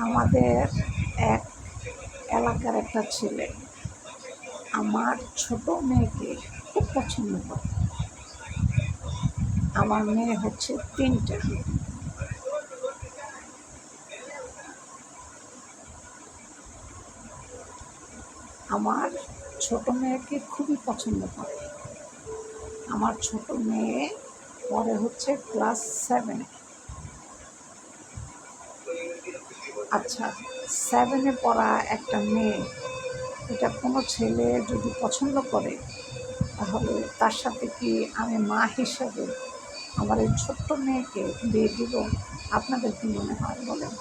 আমাদের এক এলাকার একটা ছেলে। আমার ছোট মেয়েকে খুব পছন্দ করে। আমার মেয়ে হচ্ছে তিনটা। আমার ছোট মেয়েকে খুবই পছন্দ করে। আমার ছোট মেয়ে পরে হচ্ছে ক্লাস সেভেনে। আচ্ছা সেভেনে পড়া একটা মেয়ে, এটা কোনো ছেলে যদি পছন্দ করে, তাহলে তার সাথে কি আমি মা হিসাবে আমার এই ছোট্ট মেয়েকে বিয়ে দিব? আপনাদের কি মনে হয় বলেন?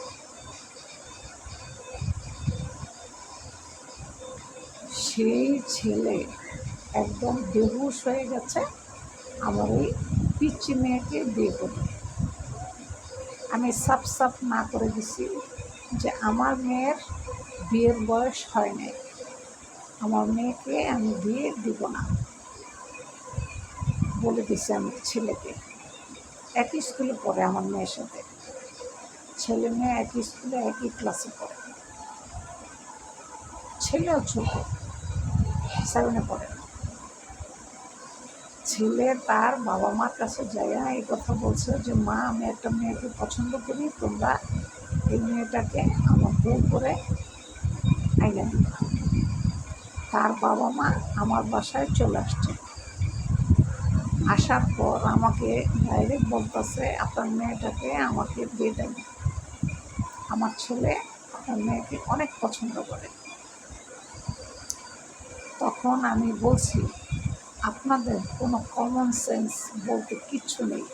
সেই ছেলে একদম বেহুশ হয়ে গেছে, আমার এই পিচ্ছি মেয়েকে বিয়ে করবে আমি সাফ সাফ না করে দিছি। যে আমার মেয়ের বিয়ের বয়স হয় নাই। আমার মেয়েকে আমি বিয়ে দিব না। বলে দিছি আমি ছেলেকে। একই স্কুলে পড়ে আমার মেয়ের সাথে। ছেলে মেয়ে একই স্কুলে, একই ক্লাসে পড়ে। ছেলেও ছোট, সেভেনে পড়ে। ছেলে তার বাবা মার কাছে যাইয়া এই কথা বলছে যে, মা, আমি একটা মেয়েকে পছন্দ করি, তোমরা এই মেয়েটাকে আমার বউ করে দিবা তার বাবা মা আমার বাসায় চলে আসছে। আসার পর আমাকে ডাইরেক্ট বলতেছে, আপনার মেয়েটাকে আমাকে দিয়ে দেন। আমার ছেলে আপনার মেয়েকে অনেক পছন্দ করে। তখন আমি বলছি, আপনাদের কোনো কমন সেন্স বলতে কিচ্ছু নেই।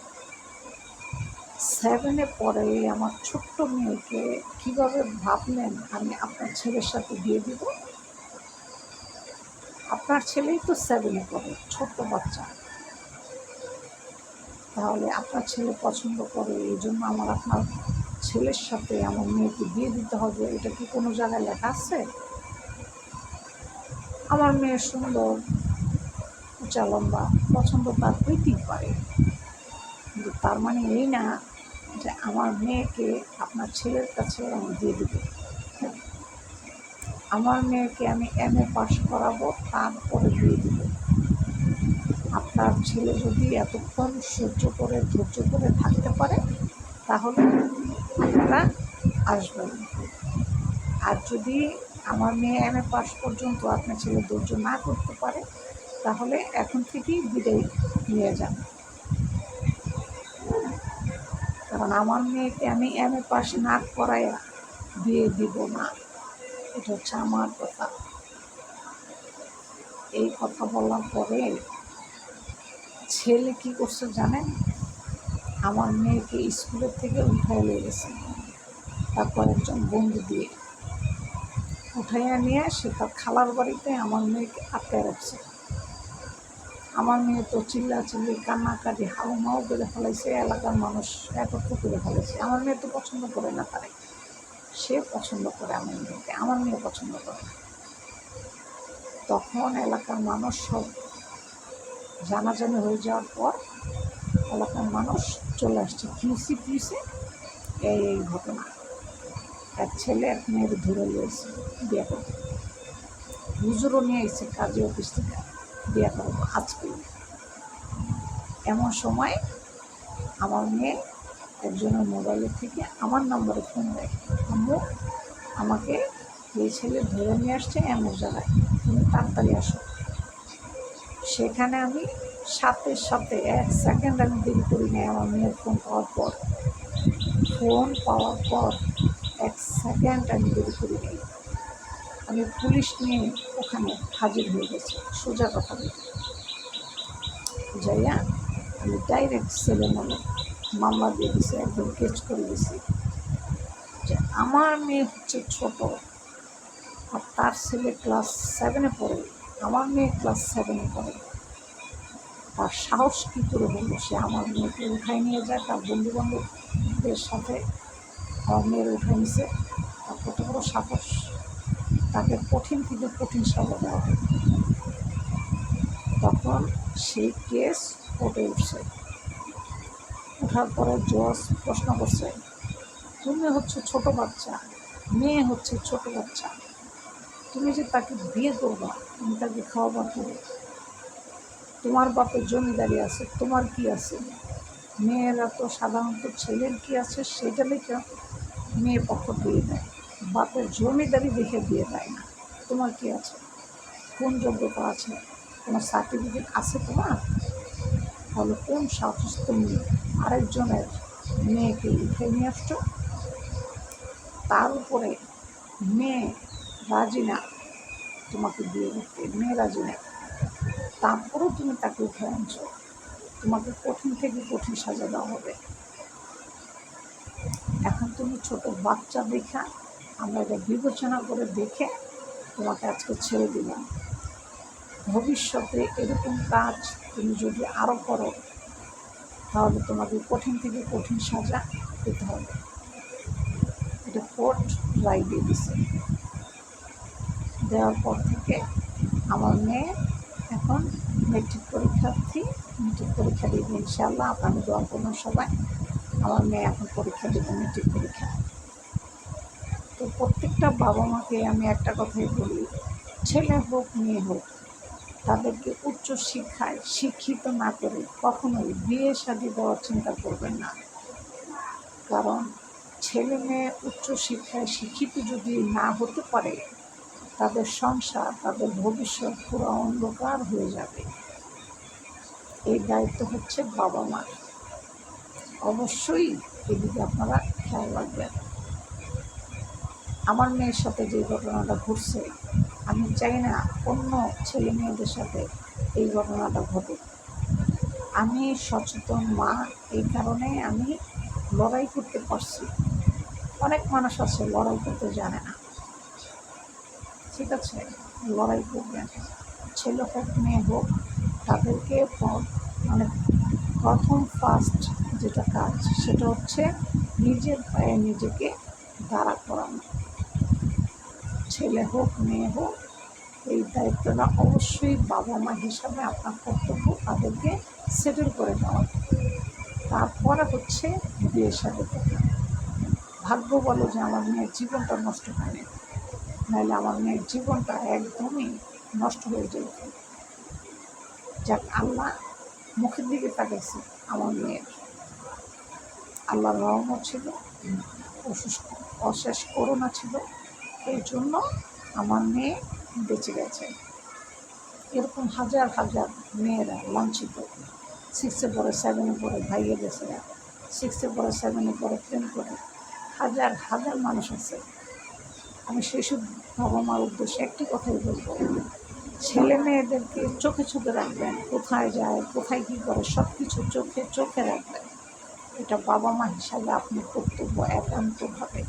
সেভেনে পরে আমার ছোট্ট মেয়েকে কীভাবে ভাবলেন আমি আপনার ছেলের সাথে বিয়ে দিব? আপনার ছেলেই তো সেভেনে পড়ে ছোট্ট বাচ্চা। তাহলে আপনার ছেলে পছন্দ করে, এই জন্য আমার আপনার ছেলের সাথে আমার মেয়েকে বিয়ে দিতে হবে, এটা কি কোনো জায়গায় লেখা আছে? আমার মেয়ে সুন্দর, উঁচা লম্বা, পছন্দ তার হইতেই পারে। কিন্তু তার মানে এই না যে আমার মেয়েকে আপনার ছেলের কাছে আমি দিয়ে দেবো। আমার মেয়েকে আমি এম এ পাশ করাবো, তারপরে দিয়ে দিব। আপনার ছেলে যদি এতক্ষণ সহ্য করে, ধৈর্য করে থাকতে পারে, তাহলে আপনারা আসবেন। আর যদি আমার মেয়ে এম এ পাস পর্যন্ত আপনার ছেলে ধৈর্য না করতে পারে, তাহলে এখন থেকেই বিদায় নিয়ে যান। কারণ আমার মেয়েকে আমি এম এ পাস না করাইয়া বিয়ে দিব না। এটা হচ্ছে আমার কথা। এই কথা বলার পরে ছেলে কি করছে জানেন? আমার মেয়েকে স্কুলের থেকে উঠায় নিয়ে গেছে। তারপর একজন বন্ধু দিয়ে। উঠাইয়া নিয়ে সে তার খালার বাড়িতে আমার মেয়েকে আটকায় রাখছে। আমার মেয়ে তো চিল্লা চিল্লি কান্নাকাটি হাউ মাউ করে ফেলাইছে, এলাকার মানুষ একত্র করে ফেলেছে আমার মেয়ে তো পছন্দ করে না তারে। সে পছন্দ করে আমার মেয়েকে, আমার মেয়ে পছন্দ করে না। তখন এলাকার মানুষ সব জানাজানি হয়ে যাওয়ার পর এলাকার মানুষ চলে আসছে। কিউসি কিউসি এই এই ঘটনা। এক ছেলে এক মেয়ের ধরে নিয়েছে বিয়ে করতে। হুজুরও নিয়ে এসেছে কাজী অফিস থেকে। বিয়ে করব আজকে এমন সময় আমার মেয়ে একজনের মোবাইলের থেকে আমার নম্বরে ফোন দেয়, আম্মু, আমাকে এই ছেলে ধরে নিয়ে আসছে এমন জায়গায়, তুমি তাড়াতাড়ি আসো। সেখানে আমি সাথে সাথে এক সেকেন্ড আমি দেরি করি নাই আমার মেয়ের ফোন পাওয়ার পর। ফোন পাওয়ার পর এক সেকেন্ড আমি দেরি করি নাই। আমি পুলিশ নিয়ে ওখানে হাজির হয়ে গেছে। সোজা কথা বলতে যাইয়া আমি ডাইরেক্ট ছেলে নামে মামলা দিয়ে দিছি একদম কেচ করে দিছি। যে আমার মেয়ে হচ্ছে ছোট আর তার ছেলে ক্লাস সেভেনে পড়ে, আমার মেয়ে ক্লাস সেভেনে পড়ে। তার সাহস কী করে হলো? সে আমার মেয়েকে উঠাই নিয়ে যায়, তার বন্ধু বান্ধবদের সাথে। আমার মেয়ের উঠে নিছে, তার কত বড় সাহস? তাকে কঠিন থেকে কঠিন সাজা দেওয়া হয় তখন সেই কেস কোর্টে উঠছে। ওঠার পরে জজ প্রশ্ন করছে, তুমি হচ্ছে ছোট বাচ্চা, মেয়ে হচ্ছে ছোট বাচ্চা। তুমি যে তাকে বিয়ে করবা, তুমি তাকে খাওয়াবা করে তোমার বাপের জমিদারি আছে, তোমার কি আছে? মেয়েরা তো সাধারণত ছেলের কি আছে সেটা দেখে মেয়ে পক্ষ দিয়ে দেয় বাপের জমিদারি দেখে দিয়ে দেয় না। তোমার কি আছে? কোন যোগ্যতা আছে? কোনো সার্টিফিকেট আছে তোমার? তাহলে কোন সাহস তুমি আরেকজনের মেয়েকে উঠে নিয়ে আসছো? তার উপরে মেয়ে রাজি না। তোমাকে বিয়ে করতে মেয়ে রাজি না। তারপরেও তুমি তাকে উঠে আনছো। তোমাকে কঠিন থেকে কঠিন সাজা দেওয়া হবে। এখন তুমি ছোট বাচ্চা দেখা আমরা এটা বিবেচনা করে দেখে তোমাকে আজকে ছেড়ে দিলাম। ভবিষ্যতে এরকম কাজ তুমি যদি আরও করো, তাহলে তোমাকে কঠিন থেকে কঠিন সাজা পেতে হবে। এটা কোর্ট রায় দিয়ে দিছে। দেওয়ার পর থেকে আমার মেয়ে এখন মেট্রিক পরীক্ষার্থী মেট্রিক পরীক্ষা দিবে। ইনশাল্লাহ আপনার দোয়া করুন সবাই। আমার মেয়ে এখন পরীক্ষা দেবে মেট্রিক পরীক্ষা। তো প্রত্যেকটা বাবা মাকে আমি একটা কথাই বলি, ছেলে হোক, মেয়ে হোক, তাদেরকে উচ্চ শিক্ষায় শিক্ষিত না করে কখনোই বিয়ে, শাদী দেওয়ার চিন্তা করবেন না। কারণ ছেলে মেয়ে উচ্চ শিক্ষায় শিক্ষিত যদি না হতে পারে, তাদের সংসার, তাদের ভবিষ্যৎ পুরো অন্ধকার হয়ে যাবে। এই দায়িত্ব হচ্ছে বাবা মার অবশ্যই এদিকে আপনারা খেয়াল রাখবেন। আমার মেয়ের সাথে যে ঘটনাটা ঘটছে, আমি চাই না অন্য ছেলে মেয়েদের সাথে এই ঘটনাটা ঘটুক। আমি সচেতন মা, এই কারণে আমি লড়াই করতে পারছি। অনেক মানুষ আছে লড়াই করতে জানে না। ঠিক আছে, লড়াই করবেন ছেলে হোক, মেয়ে হোক, তাদেরকে মানে প্রথম ফার্স্ট যেটা কাজ, সেটা হচ্ছে নিজের পায়ে নিজেকে দাঁড়া ছেলে হোক, মেয়ে হোক, এই দায়িত্বটা অবশ্যই বাবা মা হিসাবে আপনার কর্তব্য তাদেরকে সেটেল করে দেওয়া। তারপরে হচ্ছে বিয়ের সাথে ভাগ্য বলে যে আমার মেয়ের জীবনটা নষ্ট হয়নি। নাহলে আমার মেয়ের জীবনটা একদমই নষ্ট হয়ে যেত। যাক, আল্লাহ মুখের দিকে তাকাইছে আমার মেয়ের। আল্লাহর রহমত ছিল, অসুস্থ, অশেষ করোনা ছিল। এই জন্য আমার মেয়ে বেঁচে গেছে। এরকম হাজার হাজার মেয়েরা লাঞ্ছিত। সিক্সে পরে সেভেনে পরে ভাইয়ে গেছে সিক্সে পরে সেভেনে পরে প্রেম করে। হাজার হাজার মানুষ আছে। আমি সেসব বাবা মার উদ্দেশ্যে একটি কথাই বলব। ছেলে মেয়েদেরকে চোখে চোখে রাখবেন। কোথায় যায়, কোথায় কী করে সব কিছু চোখে চোখে রাখবেন। এটা বাবা মা হিসাবে আপনার কর্তব্য একান্তভাবে।